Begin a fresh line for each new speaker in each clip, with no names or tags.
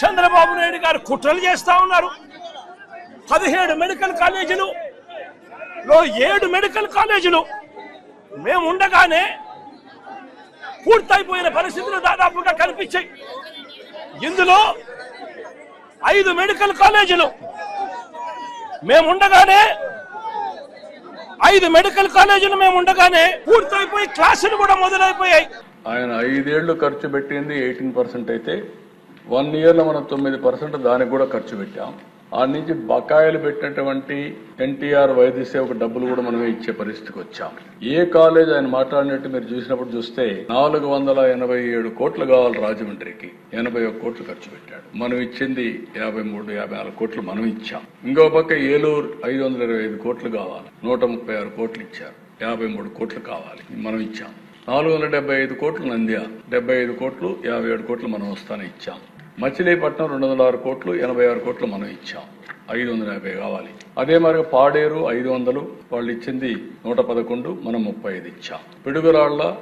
చంద్రబాబు నాయుడు గారు కుట్రలు చేస్తా ఉన్నారు. పదిహేడు మెడికల్ కాలేజీలు లో ఏడు మెడికల్ కాలేజీలు. మేము ఉండగానే పూర్తయిపోయిన పరిస్థితులు దాదాపుగా కనిపించాయి. ఇందులో ఐదు మెడికల్ కాలేజీలు. మేము ఉండగానే ఐదు మెడికల్ కాలేజీలు మేము ఉండగానే పూర్తయిపోయి క్లాసులు కూడా మొదలైపోయాయి.
ఆయన ఐదేళ్ళు ఖర్చు పెట్టింది ఎయిటీన్ పర్సెంట్ అయితే వన్ ఇయర్లో మనం తొమ్మిది పర్సెంట్ దానికి కూడా ఖర్చు పెట్టాం. ఆ నుంచి బకాయిలు పెట్టినటువంటి ఎన్టీఆర్ వైద్య సేవకు డబ్బులు కూడా మనమే ఇచ్చే పరిస్థితికి వచ్చాం. ఏ కాలేజ్ ఆయన మాట్లాడినట్టు మీరు చూసినప్పుడు చూస్తే నాలుగు వందల ఎనభై ఏడు కోట్లు కావాలి రాజమండ్రికి. ఎనభై ఒక్క కోట్లు ఖర్చు పెట్టాడు. మనం ఇచ్చింది యాభై మూడు యాభై నాలుగు కోట్లు మనం ఇచ్చాం. ఇంకో పక్క ఏలూరు ఐదు వందల ఇరవై ఐదు కోట్లు కావాలి. నూట ముప్పై ఆరు కోట్లు ఇచ్చారు. యాభై మూడు కోట్లు కావాలి. మనం ఇచ్చాం. నాలుగు వందల డెబ్బై ఐదు కోట్లు నంద్య డెబ్బై ఐదు కోట్లు యాభై ఏడు కోట్లు మనం వస్తానే ఇచ్చాం. మచిలీపట్నం రెండు వందల ఆరు కోట్లు ఎనభై ఆరు కోట్లు మనం ఇచ్చాం. ఐదు వందల యాభై కావాలి. అదే మరి పాడేరు ఐదు వందలు వాళ్ళు ఇచ్చింది నూట పదకొండు మనం ముప్పై ఐదు ఇచ్చాం. పిడుగురాళ్ళ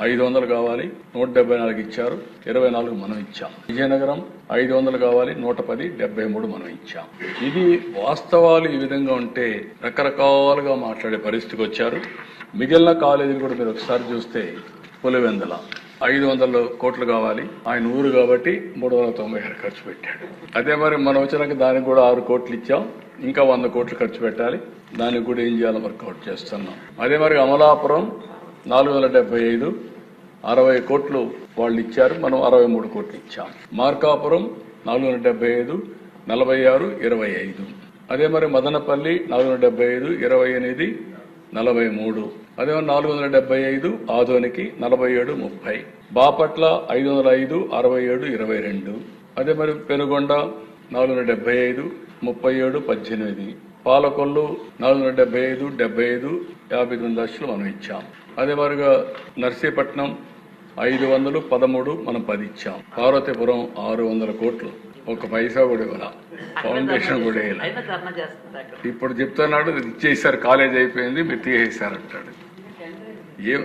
ఐదు వందలు కావాలి నూట డెబ్బై నాలుగు ఇచ్చారు ఇరవై నాలుగు మనం ఇచ్చాం. విజయనగరం ఐదు వందలు కావాలి నూట పది డెబ్బై మూడు మనం ఇచ్చాం. ఇది వాస్తవాలు ఈ విధంగా ఉంటే రకరకాలుగా మాట్లాడే పరిస్థితికి వచ్చారు. మిగిలిన కాలేజీలు కూడా మీరు ఒకసారి చూస్తే పులివెందల. ఐదు వందల కోట్లు కావాలి. ఆయన ఊరు కాబట్టి మూడు వందల తొంభై ఆరు ఖర్చు పెట్టాడు. అదే మరి మనం వచ్చినాక దానికి కూడా ఆరు కోట్లు ఇచ్చాం. ఇంకా వంద కోట్లు ఖర్చు పెట్టాలి. దానికి కూడా ఏం చేయాలో వర్కౌట్ చేస్తున్నాం. అదే మరి అమలాపురం నాలుగు వందల డెబ్బై ఐదు అరవై కోట్లు వాళ్ళు ఇచ్చారు. మనం అరవై మూడు కోట్లు ఇచ్చాం. మార్కాపురం నాలుగు వందల డెబ్బై ఐదు నలభై ఆరు ఇరవై ఐదు. అదే మరి మదనపల్లి నాలుగు వందల డెబ్బై ఐదు ఇరవై ఎనిమిది నలభై మూడు. అదే నాలుగు వందల డెబ్బై ఐదు ఆదోనికి నలభై ఏడు ముప్పై. బాపట్ల ఐదు వందల ఐదు అరవై ఏడు ఇరవై రెండు. అదే మరి పెనుగొండ నాలుగు వందల డెబ్బై ఐదు ముప్పై ఏడు పద్దెనిమిది. పాలకొల్లు నాలుగు వందల డెబ్బై ఐదు డెబ్బై ఐదు యాభై తొమ్మిది లక్షలు మనం ఇచ్చాం. అదే మరిగా నర్సీపట్నం ఐదు వందలు పదమూడు మనం పది ఇచ్చాం పార్వతీపురం ఆరు వందల కోట్లు. ఒక పైసా కూడా ఇవ్వాల. ఫౌండేషన్ కూడా
అక్కడ.
ఇప్పుడు చెప్తున్నాడు ఇచ్చేసారు కాలేజ్ అయిపోయింది మీరు అంటాడు. ఏ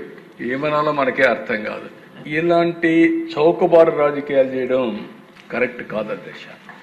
ఏమనాలో మనకే అర్థం కాదు. ఇలాంటి చౌకబారు రాజకీయాలు చేయడం కరెక్ట్ కాదు అధ్యక్ష